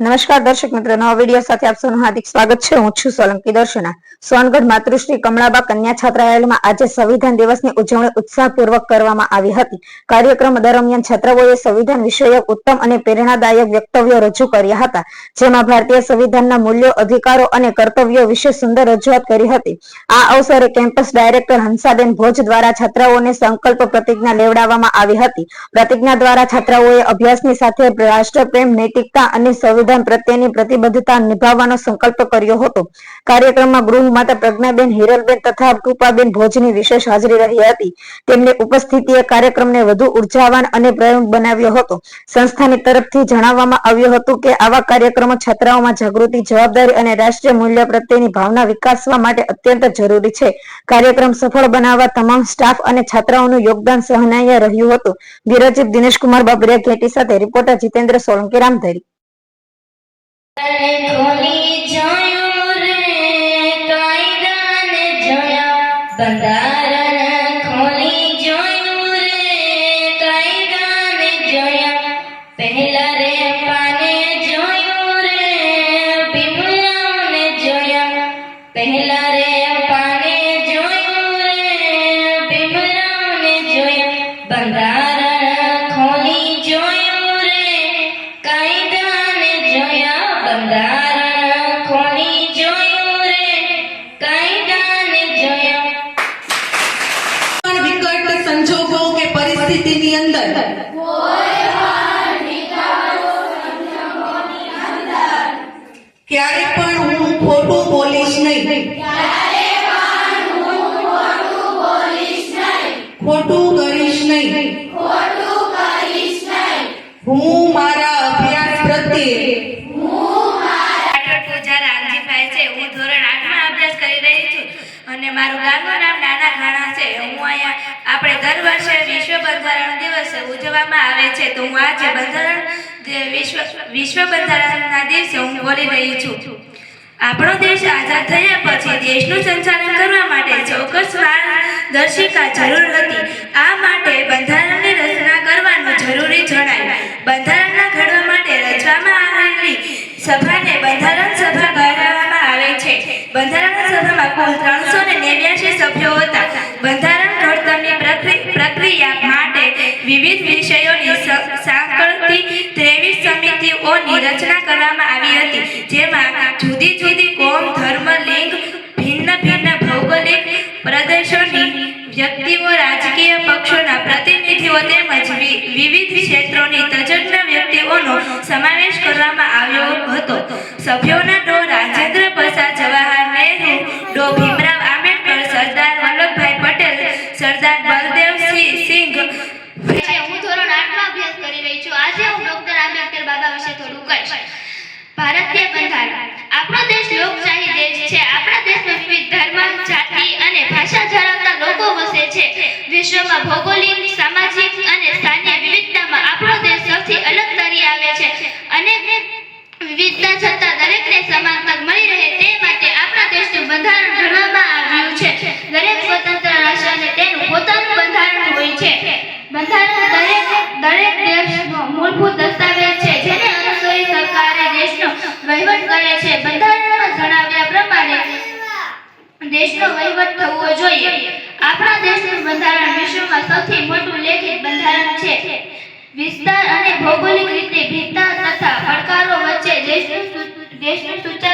નમસ્કાર દર્શક મિત્રો, નવા વીડિયો સાથે આપ સૌનું હાર્દિક સ્વાગત છે. હું છું સોલંકી દર્શના. સોનગઢ માતૃશ્રી કમળાબા કન્યા છાત્રાલયમાં આજે સંવિધાન દિવસની ઉજવણી ઉત્સાહપૂર્વક કરવામાં આવી હતી. કાર્યક્રમ દરમિયાન છાત્રાઓએ સંવિધાન વિષયક ઉત્તમ અને પ્રેરણાદાયક વક્તવ્યો રજૂ કર્યા હતા, જેમાં ભારતીય સંવિધાનના મૂલ્યો, અધિકારો અને કર્તવ્યો વિશે સુંદર રજૂઆત કરી હતી. આ અવસરે કેમ્પસ ડાયરેક્ટર હંસાબેન ભોજ દ્વારા છાત્રાઓને સંકલ્પ પ્રતિજ્ઞા લેવડાવવામાં આવી હતી. પ્રતિજ્ઞા દ્વારા છાત્રાઓએ અભ્યાસની સાથે રાષ્ટ્રપ્રેમ, નૈતિકતા અને સંવિધાન પ્રત્યેની પ્રતિબદ્ધતા નિભાવવાનો સંકલ્પ કર્યો હતો. કાર્યક્રમમાં ગૃહ માતા પ્રજ્ઞાબેન, હિરલબેન તથા કૃપાબેન ભોજની વિશેષ હાજરી રહી હતી. તેમની ઉપસ્થિતિએ કાર્યક્રમને વધુ ઉર્જાવાન અને પ્રયોગ બનાવ્યો હતો. સંસ્થાની તરફથી જણાવવામાં આવ્યું હતું કે, આવા કાર્યક્રમો છાત્રાઓમાં જાગૃતિ, જવાબદારી અને રાષ્ટ્રીય મૂલ્ય પ્રત્યેની ભાવના વિકાસવા માટે અત્યંત જરૂરી છે. કાર્યક્રમ સફળ બનાવવા તમામ સ્ટાફ અને છાત્રાઓનું યોગદાન સહનાય રહ્યું હતું. ચીફ દિનેશકુમાર બાબરિયા ઘેટી સાથે રિપોર્ટર જીતેન્દ્ર સોલંકી, રામધરી. બંધારણ ખોલી જોયું રે કાયદાને જોયા. પહેલા ક્યારે પણ હું ખોટું બોલીશ નહીં. ખોટું કરીશ નહીં. હું મારા અભ્યાસ પ્રત્યે હું ધોરણ આઠમાં અભ્યાસ કરી રહી છું અને મારું ગામનું નામ નાના ઘાણા છે. હું અહીંયા, આપણે દર વર્ષે બંધારણ દિવસે ઉજવવામાં આવે છે. તો હું આજે બંધારણ વિશ્વ વિશ્વ બંધારણના દિવસે હું બોલી રહી છું. આપણો દેશ આઝાદ થયા પછી દેશનું સંચાલન કરવા માટે ચોક્કસ માર્ગદર્શિકા જરૂર હતી. આ માટે બંધારણની રચના કરવાનું જરૂરી જણાય. બંધારણના ઘડવા માટે રચવામાં આવેલી સભાને બંધારણ સભા કહેવામાં આવે છે. બંધારણ સભામાં કુલ ત્રણસો ને નેવ્યાસી સભ્યો હતા. બંધારણ ઘડતરની પ્રક્રિયા માટે વિવિધ વિષયોની સાંકળતી ત્રેવીસ સમિતિઓની રચના કરવામાં આવી હતી, જેમાં જુદી જુદી કોમ, ધર્મ, લિંગ, ભિન્ન ભિન્ન ભૌગોલિક પ્રદેશોની વ્યક્તિઓ, રાજકીય પક્ષોના પ્રતિનિધિઓ તેમજ વિવિધ ક્ષેત્રોની તજજ્ઞ વ્યક્તિઓનો સમાવેશ કરવામાં આવ્યો હતો. સભ્યોના ડો વિશ્વમાં ભૌગોલિક, સામાજિક અને સ્થાનિક વિવિધતામાં આપણો દેશ સૌથી અલગ તરી આવે છે. અને વિવિધતા છતાં દરેકને સમાન તક મળી રહે તે માટે આપણા દેશનું બંધારણ ઘડવામાં આવ્યું છે. દરેક સ્વતંત્ર રાષ્ટ્રને તેનું પોતાનું બંધારણ હોય છે. બંધારણ દરેક દરેક દેશનો મૂળભૂત દસ્તાવેજ છે, જેને અનુસરી સરકારે દેશનો વહીવટ કરે છે. બંધારણમાં જણાવ્યા પ્રમાણે, દેશનો વહીવટ થવો જોઈએ. આપણા દેશનું બંધારણ વિશ્વમાં સૌથી મોટું લેખિત બંધારણ છે. વિસ્તાર અને ભૌગોલિક રીતે ભિન્નતા તથા પડકારો વચ્ચે દેશનું દેશનું સુચાર